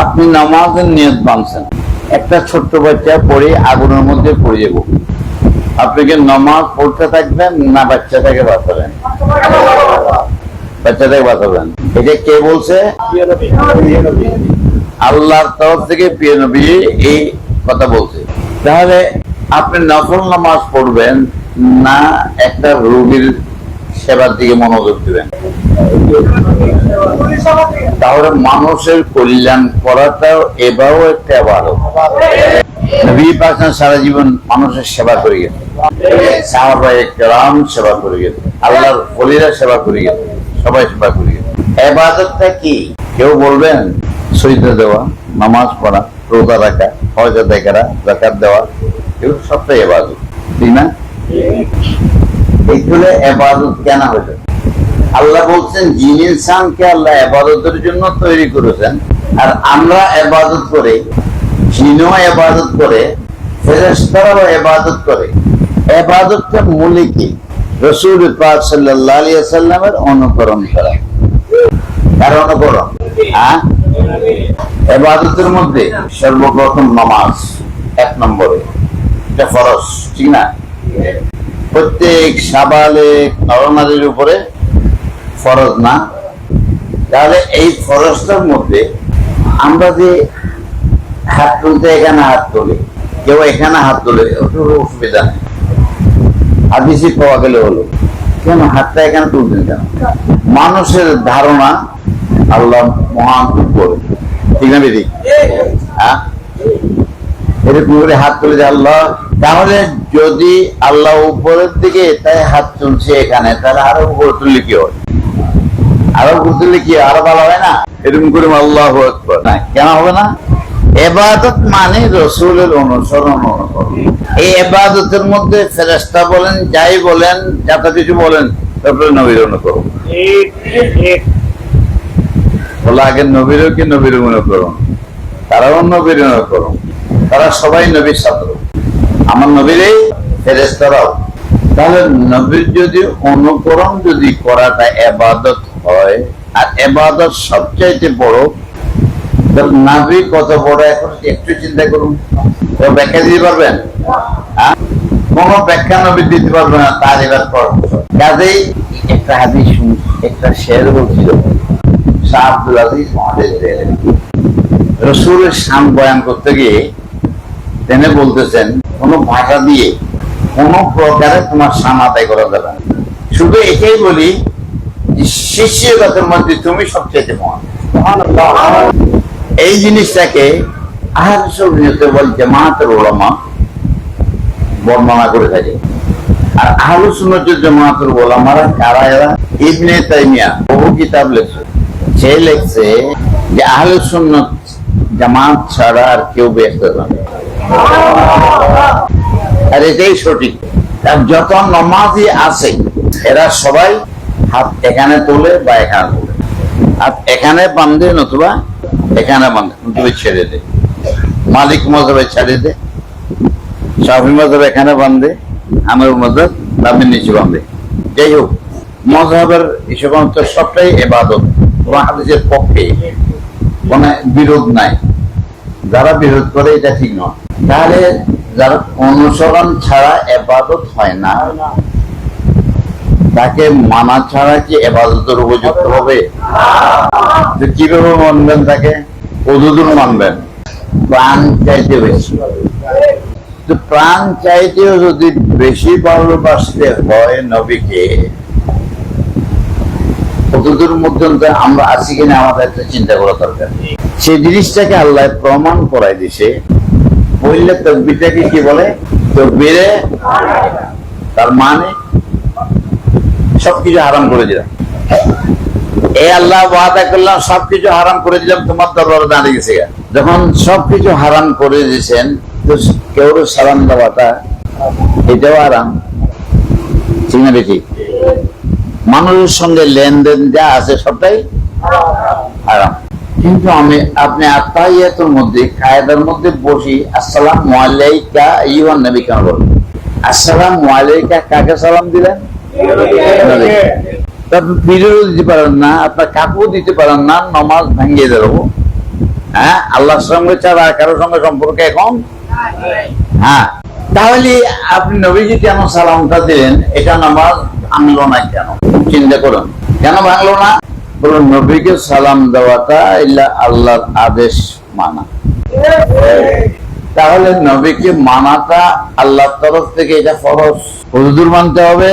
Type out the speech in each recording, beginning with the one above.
আপনি নামাজের নিয়ত বানছেন একটা ছোট্ট বাচ্চা পড়ে আগুনের মধ্যে পড়ে যাব। আপনি কি নামাজ পড়তে থাকবেন না বাচ্চাটাকে বাঁচাবেন? বাচ্চাটাকে বাঁচাবেন। এটা কে বলছে? আল্লাহর তরফ থেকে প্রিয় নবী এই কথা বলছে। তাহলে আপনি নফল নামাজ পড়বেন না একটা রোগীর সেবার দিকে মনোযোগ দিবেন। তাহলে মানুষের কল্যাণ করাটাও এবারও একটা আবারও। নবী সারা জীবন মানুষের সেবা করে গেছে। সাহাবায়ে কেরাম সেবা করে গেছে। আল্লাহর বলিরা সেবা করে গেছে। সবাই সেবা করে গেছে। এবাদতটা কি? কেউ বলবেন সইতে দেওয়া, নামাজ পড়া, রোজা রাখা, হজ আদায় করা জাকাত দেওয়া, এগুলো সবটাই এবাদত। ঠিক না? এইগুলো এবাদত কেন হয়েছে আল্লাহ বলছেন জিন ইনসানকে আল্লাহ এবাদতের জন্য তৈরি করেছেন, আর আমরা এবাদত করে জিনও এবাদত করে, ফেরেশতারাও এবাদত করে। এবাদতটা মূলে কি? রসুল পাক সাল্লাল্লাহু আলাইহি সাল্লামের অনুকরণ করা। তার অনুকরণ? হ্যাঁ? এবাদতের মধ্যে সর্বপ্রথম নামাজ, এক নম্বরে। এটা ফরজ, ঠিক না? প্রত্যেক সাবালে নরনারীর উপরে ফরজ না। তাহলে এই ফরজটার মধ্যে আমরা যে হাত তুলতে এখানে হাত তুলি, কেউ এখানে হাত তুলে অসুবিধা নেই। হাদিসি পাওয়া গেলে হলো, কেন হাতটা এখানে তুলতেন কেন? মানুষের ধারণা আল্লাহ মহান উপরে ঠিক না বেদি হ্যাঁ? এরকম করে হাত তুলে যে আল্লাহ তাহলে যদি আল্লাহ উপরের দিকে তাই হাত তুলছে এখানে তাহলে আরও উপরে তুললে কি হয় আরও উপরে তুললে কি আরও ভালো হয় না? এরকম করে আল্লাহ না কেন হবে না? এবাদত মানে রসুলের অনুসরণ এই এবাদতের মধ্যে ফেরেস্তা বলেন যাই বলেন যত কিছু বলেন তারপরে নবীর অনুকরণ। বলে আগে নবীরও কি নবীর অনুকরণ? তারাও নবীর অনুকরণ। তারা সবাই নবীর ছাত্র। আমার নবীরই ফেরেস্তারাও তাহলে নবীর যদি অনুকরণ যদি করাটা এবাদত হয়, আর এবাদত সবচাইতে বড় কত বড় এখন একটু চিন্তা করুন। ব্যাখ্যা দিতে পারবেন? হ্যাঁ? কোন ব্যাখ্যা নবী দিতে পারবে না, তার এবার কাজেই একটা হাদিস, একটা শের বলছিল রসুলের শান বয়ান করতে গিয়ে তিনি বলতেছেন, কোন ভাষা দিয়ে কোন প্রকারে তোমার শান আদায় করা যাবে না। শুধু এটাই বলি, যে মধ্যে তুমি সবচেয়ে মহান। এই জিনিসটাকে আহলে বল জামাতের ওলামা বর্ণনা করে থাকে। আর আহলু সুন্নাতুল জামাতের ওলামারা কারা এরা? ইবনে তাইমিয়া বহু কিতাব লেখছে। সে লেখছে যে আহলু সুন্নাত জামাত ছাড়া আর কেউ ব্যস্ত যাবে আর এটাই সঠিক। আর যত নমাজি আছে, এরা সবাই হাত এখানে তোলে বা এখানে তোলে। হাত এখানে বান্ধে নতুবা এখানে বান্ধে নতুবা ছেড়ে দে মালিক মজবে ছেড়ে দে শাফি মজব এখানে বান্ধে আমার মজব নামের নিচে বান্ধে যাই হোক, মজহাবের এই সমস্ত সবটাই এবাদত কোরআন হাদিসের পক্ষে কোনো বিরোধ নাই। যারা বিরোধ করে, এটা ঠিক নয়। তাহলে যারা অনুসরণ ছাড়া এবাদত হয় না, তাকে মানা ছাড়া কি এবাদতের উপযুক্ত হবে? তো কীভাবে মানবেন তাকে? কতদূর মানবেন। প্রাণ চাইতে বেশি। তো প্রাণ চাইতেও যদি বেশি ভালোবাসতে হয় নবীকে কতদূর মধ্যে আমরা আছি কিনা আমাদের একটা চিন্তা করা দরকার। সেই জিনিসটাকে আল্লাহ প্রমাণ করাই দিছে। বললে তকবিরটাকে কি বলে? তকবিরে তার মানে সবকিছু হারাম করে দিলাম। এই আল্লাহ ওয়াদা করলাম, সবকিছু হারাম করে দিলাম, তোমার দরবারে দাঁড়িয়ে গেছে। যখন সবকিছু হারাম করে দিয়েছেন, তো কেউ সালাম দেওয়াটা এটাও আরাম ঠিক না বেশি মানুষের সঙ্গে লেনদেন যা আছে সবটাই হারাম। কিন্তু আমি, আপনি আত্মাইয়াতের মধ্যে, কায়দার মধ্যে বসি, আসসালাম আলাইকা ইউহান নবী কেন বলেন আসসালাম আলাইকা, কাকে সালাম দিলেন? পীরেরও দিতে পারেন না, আপনার দিতে পারেন না, নমাজ হ্যাঁ আল্লাহর সঙ্গে ছাড়া কারোর সঙ্গে সম্পর্ক এখন হ্যাঁ। তাহলে আপনি নবীজি কেন সালামটা দিলেন? এটা নামাজ ভাঙলো না কেন? চিন্তা করুন কেন ভাঙলো না? বলুন নবীকে সালাম দেওয়াটা ইল্লা আল্লাহর আদেশ মানা। তাহলে নবীকে মানাটা আল্লাহর তরফ থেকে এটা ফরজ। হুজুর মানতে হবে?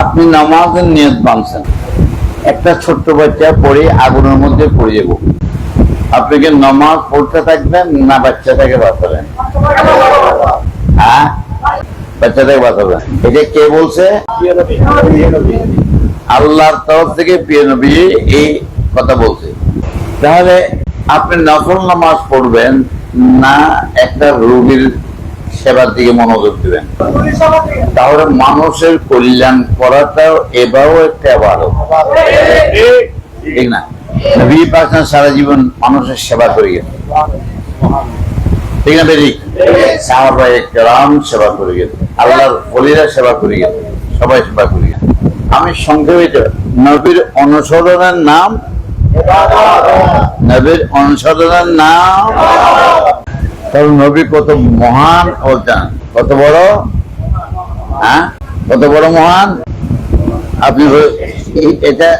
আপনি নামাজের নিয়ত বানছেন একটা ছোট্ট বাচ্চা পড়ে আগুনের মধ্যে পড়ে যাব। আপনি কি নামাজ পড়তে থাকবেন না বাচ্চাটাকে বাঁচাবেন? হ্যাঁ? আল্লাহর তরফ থেকে এই কথা বলছে। তাহলে আপনি নামাজ পড়বেন না একটা সেবার দিকে মনোযোগ দিবেন? তাহলে মানুষের কল্যাণ করাটাও এবারও একটা আবারও। ঠিক না? সারা জীবন মানুষের সেবা করে গেছে আমি সংক্ষেপে নবীর অনুসরণের নাম? নবীর অনুসরণের নাম? তাহলে নবী কত মহান বলতেন কত বড়? হ্যাঁ? কত বড় মহান? আপনি এটা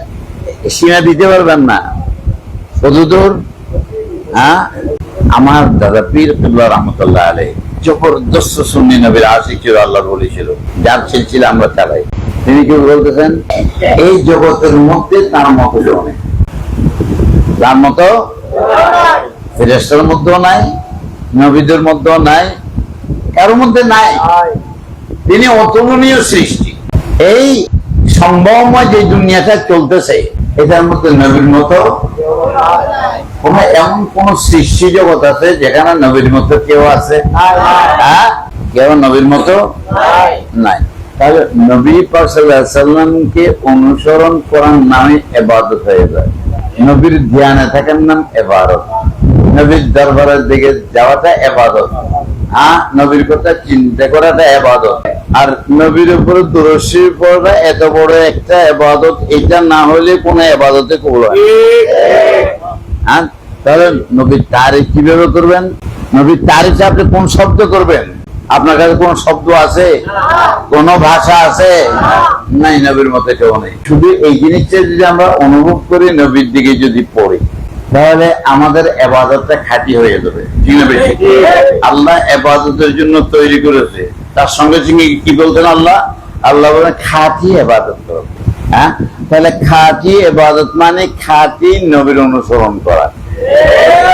সীমা দিতে পারবেন না। কতদূর হ্যাঁ? আমার দাদা পীর কুল্লা রহমতুল্লাহ আলাই জবরদস্ত সুন্নি নবীর আশিক ছিল আল্লাহর বলি ছিল। যার সিলসিলা আমরা চালাই। তিনি কি বলতেছেন, এই জগতের মধ্যে তার মতো তার মতো ফেরেস্তার মধ্যেও নাই, নবীদের মধ্যেও নাই, কারোর মধ্যে নাই। তিনি অতুলনীয় সৃষ্টি। এই সম্ভবময় যে দুনিয়াটা চলতেছে, এটার মধ্যে নবীর মতো কোন এমন কোন সৃষ্টি জগৎ আছে যেখানে নবীর মতো কেউ আছে? হ্যাঁ? কেউ নবীর মতো নাই। তাহলে নবী সাল্লামকে অনুসরণ করার নামে এবাদত হয়ে যায়। নবীর ধ্যানে থাকার নাম এবাদত। নবীর দরবারের দিকে যাওয়াটা এবাদত। হ্যাঁ? নবীর কথা চিন্তা করাটা এবাদত। আর নবীর উপরে দূরস্বী পড়াটা এত বড় একটা এবাদত এটা না হলে কোন এবাদতে কবুল হয়। হ্যাঁ? তাহলে কীভাবে করবেন? নবীর আপনি কোন শব্দ করবেন? আপনার কাছে কোন শব্দ আছে? কোন ভাষা আছে? নাই, নবীর মতো কেউ নেই। শুধু এই জিনিসটা যদি আমরা অনুভব করি, নবীর দিকে যদি পড়ি, তাহলে আমাদের এবাদতটা খাঁটি হয়ে যাবে। আল্লাহ এবাদতের জন্য তৈরি করেছে। তার সঙ্গে সঙ্গে কি বলতেন আল্লাহ? আল্লাহ বলেন, খাঁটি এবাদত হ্যাঁ? তাহলে খাঁটি এবাদত মানে খাঁটি নবীর অনুসরণ করা।